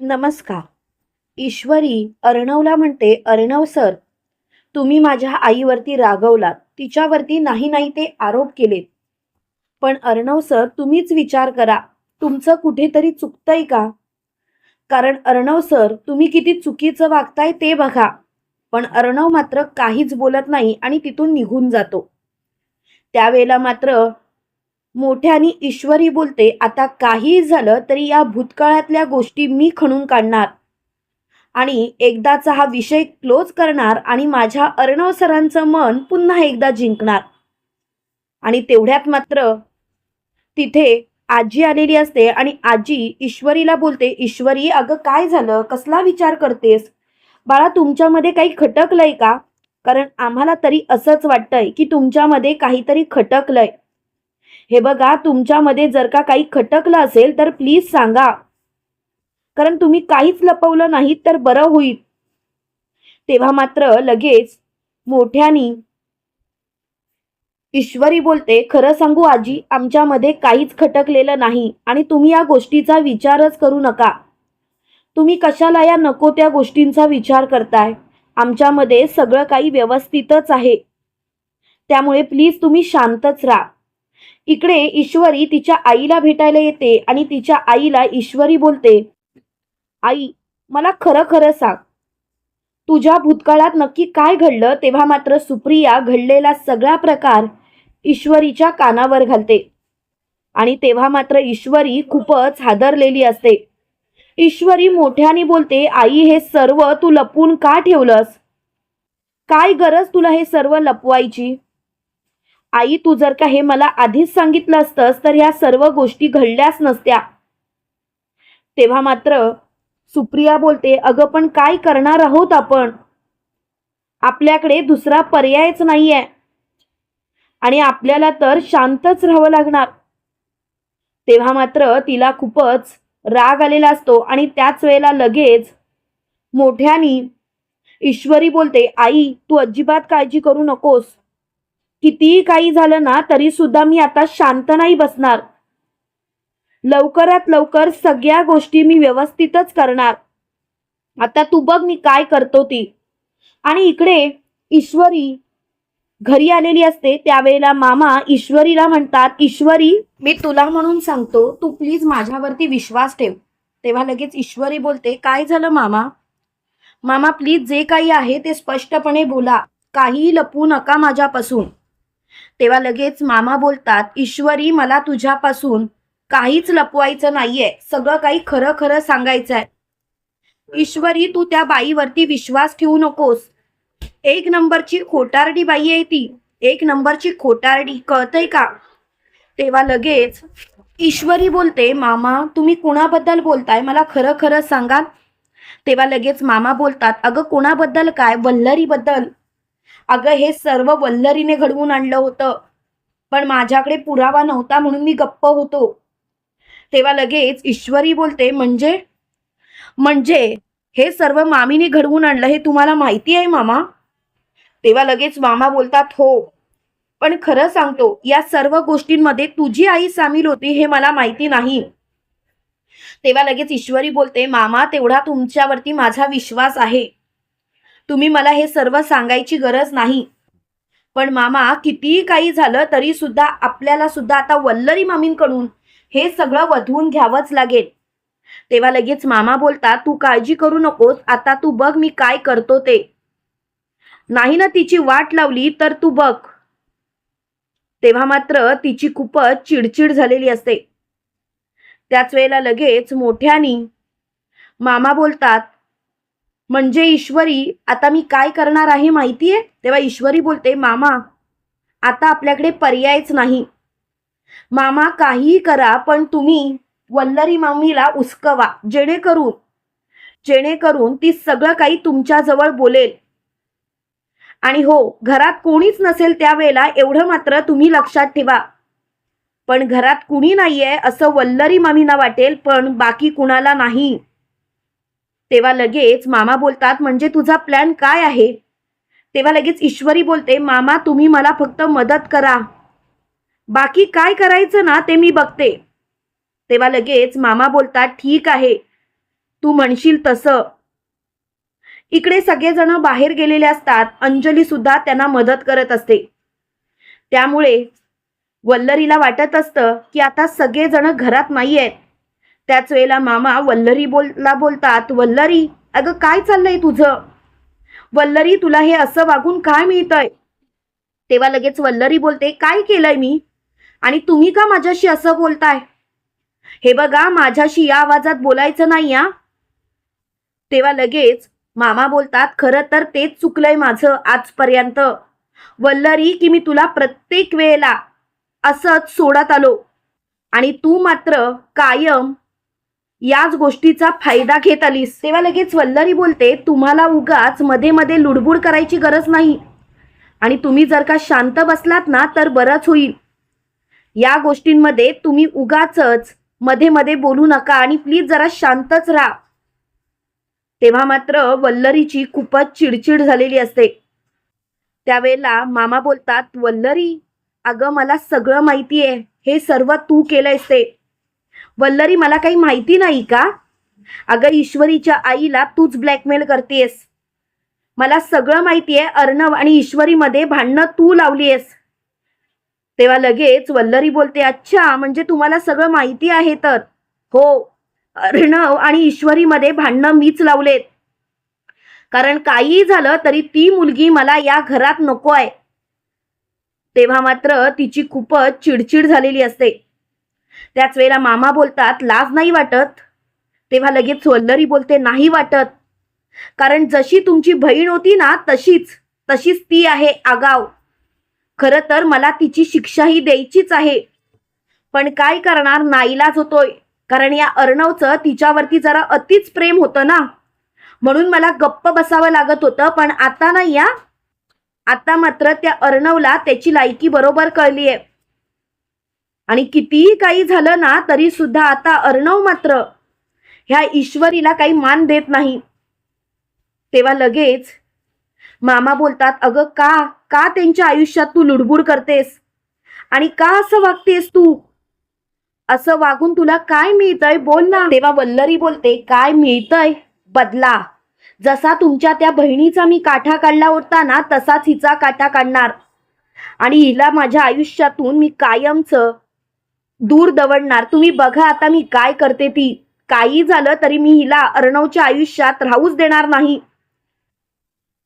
नमस्कार. ईश्वरी अर्णवला म्हणते अर्णव सर तुम्ही माझ्या आईवरती रागवलात. तिच्यावरती नाही नाही ते आरोप केलेत. पण अर्णव सर तुम्हीच विचार करा. तुमचं कुठेतरी चुकतंय का? कारण अर्णव सर तुम्ही किती चुकीचं वागताय ते बघा. पण अर्णव मात्र काहीच बोलत नाही आणि तिथून निघून जातो. त्यावेळेला मात्र मोठ्याने ईश्वरी बोलते आता काहीही झालं तरी या भूतकाळातल्या गोष्टी मी खणून काढणार. आणि एकदाचा हा विषय क्लोज करणार आणि माझ्या अर्णव सरांचं मन पुन्हा एकदा जिंकणार. आणि तेवढ्यात मात्र तिथे आजी आलेली असते आणि आजी ईश्वरीला बोलते ईश्वरी अगं काय झालं? कसला विचार करतेस? बाळा तुमच्यामध्ये काही खटकलंय का? कारण आम्हाला तरी असंच वाटतंय की तुमच्यामध्ये काहीतरी खटकलंय. हे बघा तुमच्यामध्ये जर का काही खटकलं असेल तर प्लीज सांगा. कारण तुम्ही काहीच लपवलं नाहीत तर बरं होईल. तेव्हा मात्र लगेच मोठ्यानी ईश्वरी बोलते खरं सांगू आजी आमच्यामध्ये काहीच खटकलेलं नाही आणि तुम्ही या गोष्टीचा विचारच करू नका. तुम्ही कशाला या नको त्या गोष्टींचा विचार करताय? आमच्यामध्ये सगळं काही व्यवस्थितच आहे. त्यामुळे प्लीज तुम्ही शांतच राहा. इकडे ईश्वरी तिच्या आईला भेटायला येते आणि तिच्या आईला ईश्वरी बोलते आई मला खरं खरं सांग. तुझ्या भूतकाळात नक्की काय घडलं तेव्हा मात्र सुप्रिया घडलेला सगळा प्रकार ईश्वरीच्या कानावर घालते. आणि तेव्हा मात्र ईश्वरी खूपच हादरलेली असते. ईश्वरी मोठ्याने बोलते आई हे सर्व तू लपवून का ठेवलंस? काय गरज तुला हे सर्व लपवायची? आई तू जर का हे मला आधीच सांगितलं असतंस तर ह्या सर्व गोष्टी घडल्याच नसत्या. तेव्हा मात्र सुप्रिया बोलते अगं पण काय करणार आहोत आपण? आपल्याकडे दुसरा पर्यायच नाहीये. आणि आपल्याला तर शांतच राहावं लागणार. तेव्हा मात्र तिला खूपच राग आलेला असतो आणि त्याच वेळेला लगेच मोठ्यानी ईश्वरी बोलते आई तू अजिबात काळजी करू नकोस. कितीही काही झालं ना तरी सुद्धा मी आता शांत नाही बसणार. लवकरात लवकर सगळ्या गोष्टी मी व्यवस्थितच करणार. आता तू बघ मी काय करतो ती. आणि इकडे ईश्वरी घरी आलेली असते त्यावेळेला मामा ईश्वरीला म्हणतात ईश्वरी मी तुला म्हणून सांगतो तू प्लीज माझ्यावरती विश्वास ठेव. तेव्हा लगेच ईश्वरी बोलते काय झालं मामा? मामा प्लीज जे काही आहे ते स्पष्टपणे बोला. काहीही लपवू नका माझ्यापासून. तेव्हा लगेच मामा बोलतात ईश्वरी मला तुझ्यापासून काहीच लपवायचं नाहीये. सगळं काही खरं खरं सांगायचं आहे ईश्वरी तू त्या बाईवरती विश्वास ठेवू नकोस. एक नंबरची खोटारडी बाई आहे ती. एक नंबरची खोटारडी. कळतंय का? तेव्हा लगेच ईश्वरी बोलते मामा तुम्ही कुणाबद्दल बोलताय? मला खरं खरं सांगाल तेव्हा लगेच मामा बोलतात अगं कोणाबद्दल? काय? वल्लरीबद्दल. अगं हे सर्व वल्लरीने घडवून आणलं होतं. पण माझ्याकडे पुरावा नव्हता म्हणून मी गप्प होतो. तेव्हा लगेच ईश्वरी बोलते म्हणजे? म्हणजे हे सर्व मामीने घडवून आणलं हे तुम्हाला माहिती आहे मामा? तेव्हा लगेच मामा बोलतात हो. पण खरं सांगतो या सर्व गोष्टींमध्ये तुझी आई सामील होती हे मला माहिती नाही. तेव्हा लगेच ईश्वरी बोलते मामा तेवढा तुमच्यावरती माझा विश्वास आहे. तुम्ही मला हे सर्व सांगायची गरज नाही. पण मामा कितीही काही झालं तरी सुद्धा आपल्याला सुद्धा आता वल्लरी मामींकडून हे सगळं वधवून घ्यावंच लागेल. तेव्हा लगेच मामा बोलतात तू काळजी करू नकोस आता तू बघ मी काय करतो ते. नाही ना तिची वाट लावली तर तू बघ. तेव्हा मात्र तिची खूपच चिडचिड झालेली असते. त्याच वेळेला लगेच मोठ्यानी मामा बोलतात म्हणजे ईश्वरी आता मी काय करणार आहे माहितीये? तेव्हा ईश्वरी बोलते मामा आता आपल्याकडे पर्यायच नाही. मामा काहीही करा पण तुम्ही वल्लरी मामीला उसकवा जेणेकरून जेणेकरून ती सगळं काही तुमच्याजवळ बोलेल. आणि हो घरात कोणीच नसेल त्यावेळेला एवढं मात्र तुम्ही लक्षात ठेवा. पण घरात कुणी नाहीये असं वल्लरी मामीना वाटेल पण बाकी कुणाला नाही. तेव्हा लगेच मामा बोलतात म्हणजे तुझा प्लॅन काय आहे? तेव्हा लगेच ईश्वरी बोलते मामा तुम्ही मला फक्त मदत करा. बाकी काय करायचं ना ते मी बघते. तेव्हा लगेच मामा बोलतात ठीक आहे तू म्हणशील तसं. इकडे सगळेजण बाहेर गेलेले असतात अंजली सुद्धा त्यांना मदत करत असते. त्यामुळे वल्लरीला वाटत असतं की आता सगळेजण घरात नाही आहेत त्याच वेळेला मामा वल्लरी बोलला बोलतात वल्लरी अगं काय चाललंय तुझं? वल्लरी तुला हे असं वागून काय मिळतंय? तेव्हा लगेच वल्लरी बोलते काय केलंय मी? आणि तुम्ही का माझ्याशी असं बोलताय? हे बघा माझ्याशी या आवाजात बोलायचं नाही या तेव्हा लगेच मामा बोलतात खरं तर तेच चुकलंय माझं आजपर्यंत. वल्लरी की मी तुला प्रत्येक वेळेला असंच सोडत आलो. आणि तू मात्र कायम याच गोष्टीचा फायदा घेत आलीस. तेव्हा लगेच वल्लरी बोलते तुम्हाला उगाच मध्ये मध्ये लुडबुड करायची गरज नाही. आणि तुम्ही जर का शांत बसलात ना तर बरंच होईल. या गोष्टींमध्ये तुम्ही उगाच मध्ये मध्ये बोलू नका आणि प्लीज जरा शांतच राहा. तेव्हा मात्र वल्लरीची खूपच चिडचिड झालेली असते. त्यावेळेला मामा बोलतात वल्लरी अगं मला सगळं माहिती आहे हे सर्व तू केलंयस ते. वल्लरी मला काही माहिती नाही का? अगं ईश्वरीच्या आईला तूच ब्लॅकमेल करतेस. मला सगळं माहिती आहे अर्णव आणि ईश्वरीमध्ये भांडणं तू लावलीयस. तेव्हा लगेच वल्लरी बोलते अच्छा म्हणजे तुम्हाला सगळं माहिती आहे तर. हो अर्णव आणि ईश्वरीमध्ये भांडणं मीच लावलेत. कारण काहीही झालं तरी ती मुलगी मला या घरात नको आहे तेव्हा मात्र तिची खूपच चिडचिड झालेली असते. त्याच वेळेला मामा बोलतात लाज नाही वाटत. तेव्हा लगेच वल्लरी बोलते नाही वाटत. कारण जशी तुमची बहीण होती ना तशीच तशीच ती आहे आगाव. खरं तर मला तिची शिक्षाही द्यायचीच आहे. पण काय करणार नाईलाज होतोय. कारण या अर्णवचं तिच्यावरती जरा अतिच प्रेम होतं ना. म्हणून मला गप्प बसावं लागत होतं पण आता नाही या आता मात्र त्या अर्णवला त्याची लायकी बरोबर कळली आहे आणि कितीही काही झालं ना तरी सुद्धा आता अर्णव मात्र ह्या ईश्वरीला काही मान देत नाही. तेव्हा लगेच मामा बोलतात अगं का का त्यांच्या आयुष्यात तू लुडबुड करतेस? आणि का असं वागतेस तू? असं वागून तुला काय मिळतंय? बोल ना. तेव्हा वल्लरी बोलते काय मिळतंय? बदला. जसा तुमच्या त्या बहिणीचा मी काठा काढला होता ना तसाच हिचा काठा काढणार. आणि हिला माझ्या आयुष्यातून मी कायमचं दूर दवडणार. तुम्ही बघा आता मी काय करते ती. काही झालं तरी मी हिला अर्णवच्या आयुष्यात राहूच देणार नाही.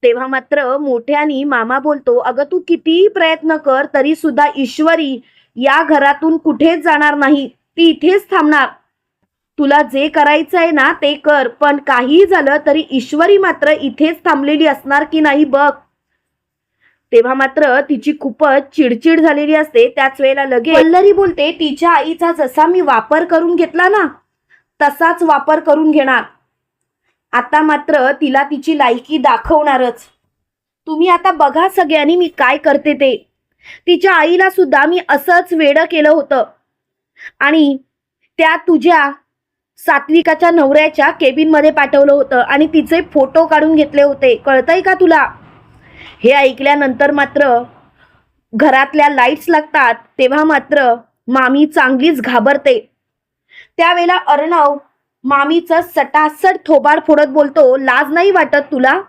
तेव्हा मात्र मोठ्यानी मामा बोलतो अगं तू कितीही प्रयत्न कर तरी सुद्धा ईश्वरी या घरातून कुठेच जाणार नाही. ती इथेच थांबणार. तुला जे करायचं आहे ना ते कर. पण काहीही झालं तरी ईश्वरी मात्र इथेच थांबलेली असणार की नाही बघ. तेव्हा मात्र तिची खूपच चिडचिड झालेली असते. त्याच वेळेला लगेच पल्लरी बोलते तिच्या आईचा जसा मी वापर करून घेतला ना तसाच वापर करून घेणार. आता मात्र तिला तिची लायकी दाखवणारच. तुम्ही आता बघा सगळ्यांनी मी काय करते ते. तिच्या आईला सुद्धा मी असंच वेडं केलं होतं. आणि त्या तुझ्या सात्विकाच्या नवऱ्याच्या केबिनमध्ये पाठवलं होतं आणि तिचे फोटो काढून घेतले होते. कळतंय का तुला? हे ऐकल्यानंतर मात्र घरातल्या लाईट्स लागतात तेव्हा मात्र मामी चांगलीच घाबरते. त्यावेळेला अर्णव मामीचं सटासट थोबाड फोडत बोलतो लाज नाही वाटत तुला?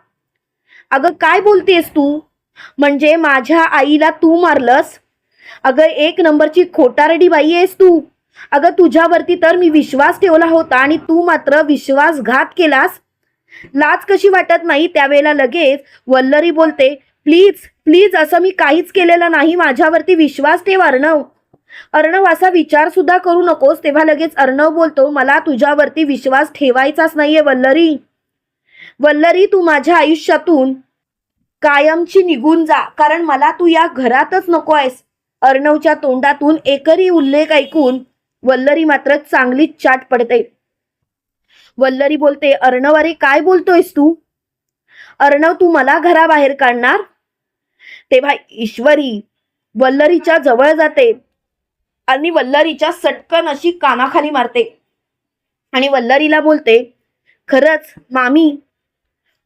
अगं काय बोलतेस तू? म्हणजे माझ्या आईला तू मारलंस? अगं एक नंबरची खोटारडी बाई आहेस तू. अगं तुझ्यावरती तर मी विश्वास ठेवला होता आणि तू मात्र विश्वासघात केलास. लाज कशी वाटत नाही त्यावेळेला लगेच वल्लरी बोलते प्लीज प्लीज असं मी काहीच केलेलं नाही माझ्यावरती विश्वास ठेव अर्णव. अर्णव असा विचार सुद्धा करू नकोस. तेव्हा लगेच अर्णव बोलतो मला तुझ्यावरती विश्वास ठेवायचाच नाहीये वल्लरी. वल्लरी तू माझ्या आयुष्यातून कायमची निघून जा कारण मला तू या घरातच नको आहेस. अर्णवच्या तोंडातून एकरी उल्लेख ऐकून वल्लरी मात्र चांगलीच चाट पडते. वल्लरी बोलते अर्णव अरे काय बोलतोयस तू? अर्णव तू मला घराबाहेर काढणार? तेव्हा ईश्वरी वल्लरीच्या जवळ जाते आणि वल्लरीच्या सटकन अशी कानाखाली मारते आणि वल्लरीला बोलते खरंच मामी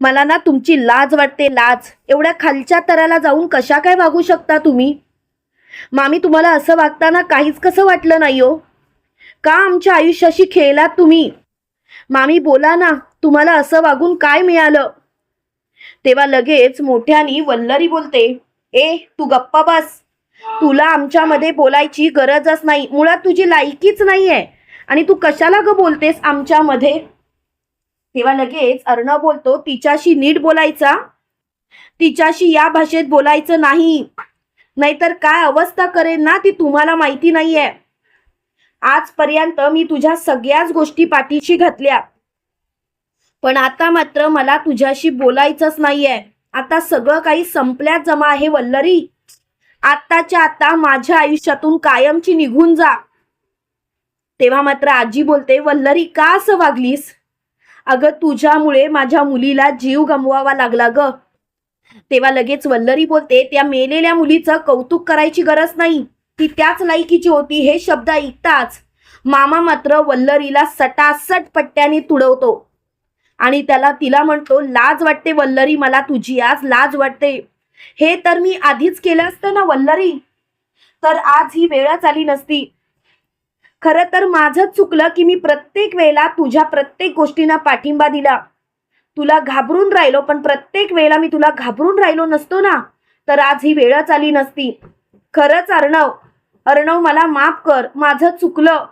मला ना तुमची लाज वाटते लाज. एवढ्या खालच्या तराला जाऊन कशा काय वागू शकता तुम्ही? मामी तुम्हाला असं वागताना काहीच कसं वाटलं नाही हो? का आमच्या आयुष्याशी खेळलात तुम्ही? मामी बोला ना तुम्हाला असं वागून काय मिळालं? तेव्हा लगेच मोठ्यानी वल्लरी बोलते ए तू गप्पा बस. तुला आमच्यामध्ये बोलायची गरजच नाही. मुळात तुझी लायकीच नाहीये. आणि तू कशाला ग बोलतेस आमच्यामध्ये? तेव्हा लगेच अर्णव बोलतो तिच्याशी नीट बोलायचा. तिच्याशी या भाषेत बोलायचं नाही. नाहीतर काय अवस्था करेन ना ती तुम्हाला माहिती नाहीये. आजपर्यंत मी तुझ्या सगळ्याच गोष्टी पाठीशी घातल्या. पण आता मात्र मला तुझ्याशी बोलायचंच नाहीये. आता सगळं काही संपल्यात जमा आहे वल्लरी. आत्ताच्या आता माझ्या आयुष्यातून कायमची निघून जा. तेव्हा मात्र आजी बोलते वल्लरी का असं वागलीस? अगं तुझ्यामुळे माझ्या मुलीला जीव गमवावा लागला ग. तेव्हा लगेच वल्लरी बोलते त्या मेलेल्या मुलीचं कौतुक करायची गरज नाही. ती त्याच लायकीची होती हे शब्द ऐकताच मामा मात्र वल्लरीला सटासट पट्ट्याने तुडवतो. आणि त्याला तिला म्हणतो लाज वाटते वल्लरी मला तुझी आज लाज वाटते. हे तर मी आधीच केलं असतं ना वल्लरी? तर आज ही वेळच आली नसती. खरं तर माझंच चुकलं की मी प्रत्येक वेळेला तुझ्या प्रत्येक गोष्टींना पाठिंबा दिला. तुला घाबरून राहिलो पण प्रत्येक वेळेला मी तुला घाबरून राहिलो नसतो ना? तर आज ही वेळच आली नसती. खरंच अर्णव अर्णव मला माफ कर. माझं चुकलं.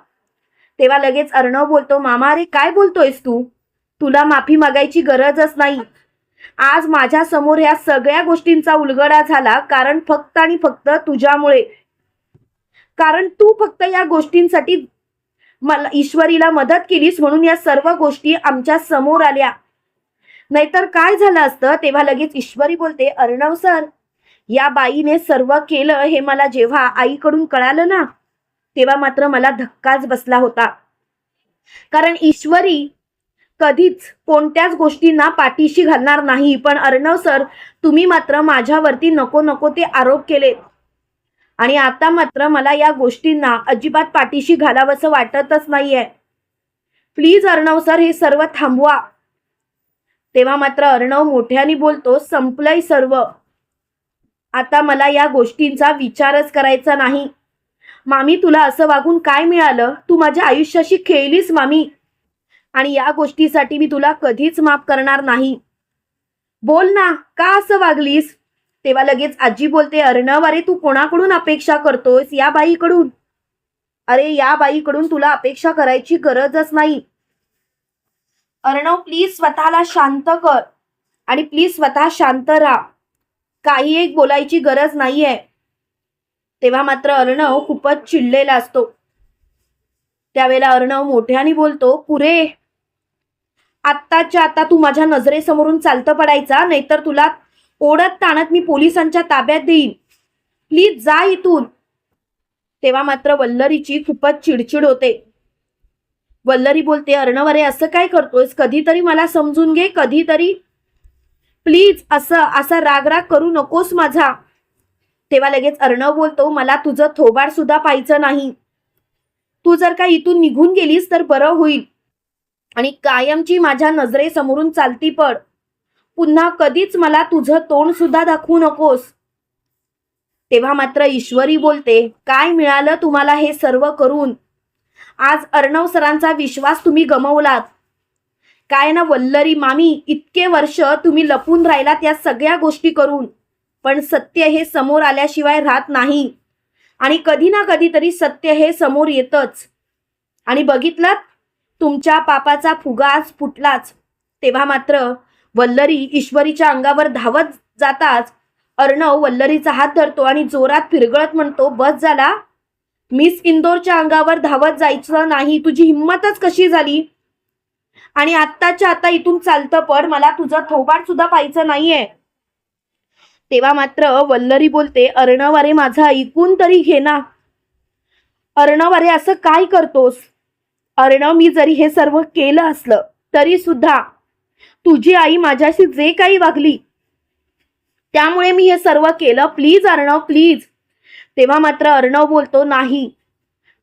तेव्हा लगेच अर्णव बोलतो मामा अरे काय बोलतोयस तू? तुला माफी मागायची गरजच नाही. आज माझ्यासमोर या सगळ्या गोष्टींचा उलगडा झाला कारण फक्त आणि फक्त तुझ्यामुळे. कारण तू फक्त या गोष्टींसाठी मला ईश्वरीला मदत केलीस म्हणून या सर्व गोष्टी आमच्यासमोर आल्या. नाहीतर काय झालं असतं? तेव्हा लगेच ईश्वरी बोलते अर्णव सर या बाईने सर्व केलं हे मला जेव्हा आईकडून कळालं ना तेव्हा मात्र मला धक्काच बसला होता. कारण ईश्वरी कधीच कोणत्याच गोष्टींना पाठीशी घालणार नाही पण अर्णव सर तुम्ही मात्र माझ्यावरती नको नको ते आरोप केलेत आणि आता मात्र मला या गोष्टींना अजिबात पाठीशी घालावंसं वाटतच नाहीये. प्लीज अर्णव सर हे सर्व थांबवा. तेव्हा मात्र अर्णव मोठ्याने बोलतो संपलंय सर्व. आता मला या गोष्टींचा विचारच करायचा नाही. मामी तुला असं वागून काय मिळालं? तू माझ्या आयुष्याशी खेळलीस मामी. आणि या गोष्टीसाठी मी तुला कधीच माफ करणार नाही. बोल ना का असं वागलीस? तेव्हा लगेच आजी बोलते अर्णव अरे तू कोणाकडून अपेक्षा करतोस या बाईकडून. अरे या बाईकडून तुला अपेक्षा करायची गरजच नाही. अर्णव प्लीज स्वतःला शांत कर. आणि प्लीज स्वतः शांत राहा. काही एक बोलायची गरज नाहीये. तेव्हा मात्र अर्णव खूपच चिडलेला असतो. त्यावेळेला अर्णव मोठ्याने बोलतो पुरे आत्ताच्या आता तू माझ्या नजरेसमोरून चालतं पडायचा नाहीतर तुला ओढत ताणत मी पोलिसांच्या ताब्यात देईन. प्लीज जा इथून. तेव्हा मात्र वल्लरीची खूपच चिडचिड होते. वल्लरी बोलते अर्णव अरे असं काय करतोयस? कधीतरी मला समजून घे कधीतरी प्लीज असं असा रागराग करू नकोस माझा. तेव्हा लगेच अर्णव बोलतो मला तुझं थोबाड सुद्धा पाहायचं नाही. तू जर का इथून निघून गेलीस तर बरं होईल. आणि कायमची माझ्या नजरेसमोरून चालती पड. पुन्हा कधीच मला तुझं तोंड सुद्धा दाखवू नकोस. तेव्हा मात्र ईश्वरी बोलते काय मिळालं तुम्हाला हे सर्व करून? आज अर्णव सरांचा विश्वास तुम्ही गमवलात. काय ना वल्लरी मामी इतके वर्ष तुम्ही लपून राहिलात या सगळ्या गोष्टी करून. पण सत्य हे समोर आल्याशिवाय राहत नाही. आणि कधी ना कधीतरी सत्य हे समोर येतच. आणि बघितलं तुमच्या पापाचा फुगा आज फुटलाच. तेव्हा मात्र वल्लरी ईश्वरीच्या अंगावर धावत जाताच अर्णव वल्लरीचा हात धरतो आणि जोरात फिरगळत म्हणतो बस झाला. मिस इंदोरच्या अंगावर धावत जायचं नाही. तुझी हिंमतच कशी झाली? आणि आत्ताच्या आता इथून चालतं पण मला तुझं थोबाड सुद्धा पाहायचं नाहीये. तेव्हा मात्र वल्लरी बोलते अर्णव अरे माझं ऐकून तरी घे ना. अर्णव अरे असं काय करतोस? अर्णव मी जरी हे सर्व केलं असलं तरी सुद्धा तुझी आई माझ्याशी जे काही वागली त्यामुळे मी हे सर्व केलं. Please Arnav please. तेव्हा मात्र अर्णव बोलतो नाही.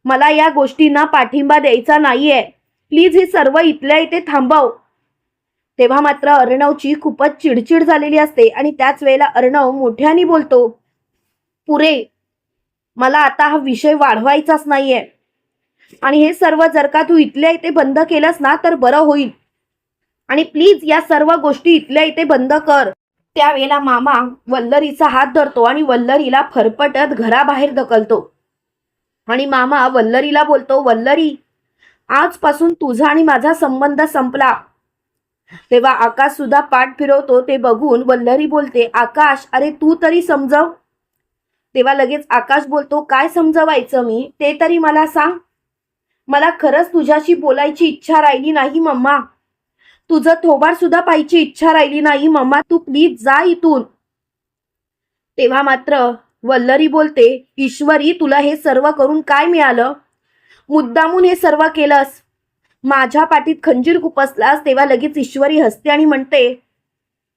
मला या गोष्टींना पाठिंबा द्यायचा नाहीये. प्लीज हे सर्व इथल्या इथे थांबव. तेव्हा मात्र अर्णवची खूपच चिडचिड झालेली असते आणि त्याच वेळेला अर्णव मोठ्याने बोलतो पुरे मला आता हा विषय वाढवायचाच नाहीये. आणि हे सर्व जर का तू इथल्या इथे बंद केलंस ना तर बरं होईल. आणि प्लीज या सर्व गोष्टी इथल्या इथे बंद कर. त्यावेळेला मामा वल्लरीचा हात धरतो आणि वल्लरीला फरफटत घराबाहेर ढकलतो. आणि मामा वल्लरीला बोलतो वल्लरी आजपासून तुझा आणि माझा संबंध संपला. तेव्हा आकाश सुद्धा पाठ फिरवतो ते बघून वल्लरी बोलते आकाश अरे तू तरी समजव. तेव्हा लगेच आकाश बोलतो काय समजवायचं मी? ते तरी मला सांग. मला खरंच तुझ्याशी बोलायची इच्छा राहिली नाही मम्मा. तुझं थोबार सुद्धा पाहिजे इच्छा राहिली नाही मम्मा. तू प्लीज जा इथून. तेव्हा मात्र वल्लरी बोलते ईश्वरी तुला हे सर्व करून काय मिळालं? मुद्दामून हे सर्व केलंस. माझ्या पाठीत खंजीर खुपसलास तेव्हा लगेच ईश्वरी हसते आणि म्हणते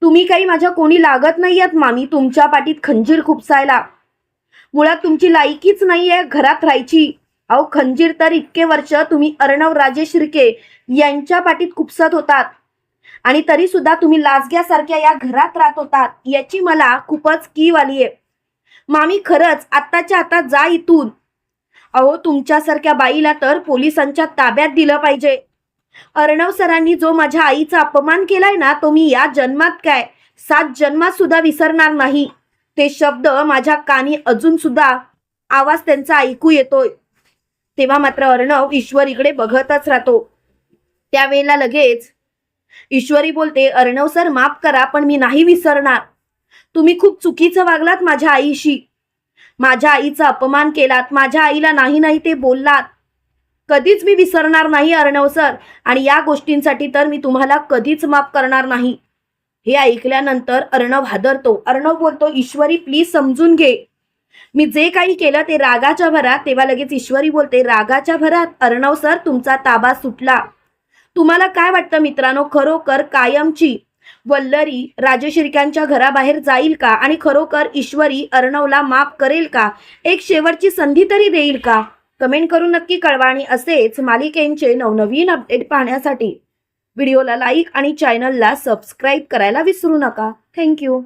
तुम्ही काही माझ्या कोणी लागत नाही आहेत मामी. तुमच्या पाठीत खंजीर खुपसायला. मुळात तुमची लायकीच नाही आहे घरात राहायची. अहो खंजीर तर इतके वर्ष तुम्ही अर्णव राजे शिर्के यांच्या पाठीत खुपसत होतात. आणि तरी सुद्धा तुम्ही लाजग्यासारख्या या घरात राहत होतात. याची मला खूपच कीव आली आहे मामी खरंच आत्ताच्या आता जा इथून. अहो तुमच्यासारख्या बाईला तर पोलिसांच्या ताब्यात दिलं पाहिजे. अर्णव सरांनी जो माझ्या आईचा अपमान केलाय ना तो मी या जन्मात काय? सात जन्मात सुद्धा विसरणार नाही. ते शब्द माझ्या कानी अजून सुद्धा आवाज त्यांचा ऐकू येतोय. तेव्हा मात्र अर्णव ईश्वरीकडे बघतच राहतो. त्यावेळेला लगेच ईश्वरी बोलते अर्णव सर माफ करा पण मी नाही विसरणार. तुम्ही खूप चुकीचं वागलात माझ्या आईशी. माझ्या आईचा अपमान केलात माझ्या आईला नाही नाही ते बोललात. कधीच मी विसरणार नाही अर्णव सर. आणि या गोष्टींसाठी तर मी तुम्हाला कधीच माफ करणार नाही. हे ऐकल्यानंतर अर्णव हादरतो. अर्णव बोलतो ईश्वरी प्लीज समजून घे. मी जे काही केलं ते रागाच्या भरात तेव्हा लगेच ईश्वरी बोलते रागाच्या भरात अर्णव सर तुमचा ताबा सुटला. तुम्हाला काय वाटतं मित्रांनो? खरोखर कायमची वल्लरी राजशिर्क्यांच्या घराबाहेर जाईल का? आणि खरोखर ईश्वरी अर्णवला माफ करेल का? एक शेवटची संधी तरी देईल का? कमेंट करून नक्की कळवा आणि असेच मालिकेंचे नवनवीन अपडेट पाहण्यासाठी व्हिडिओला लाईक आणि चॅनलला सबस्क्राईब करायला विसरू नका. थँक्यू.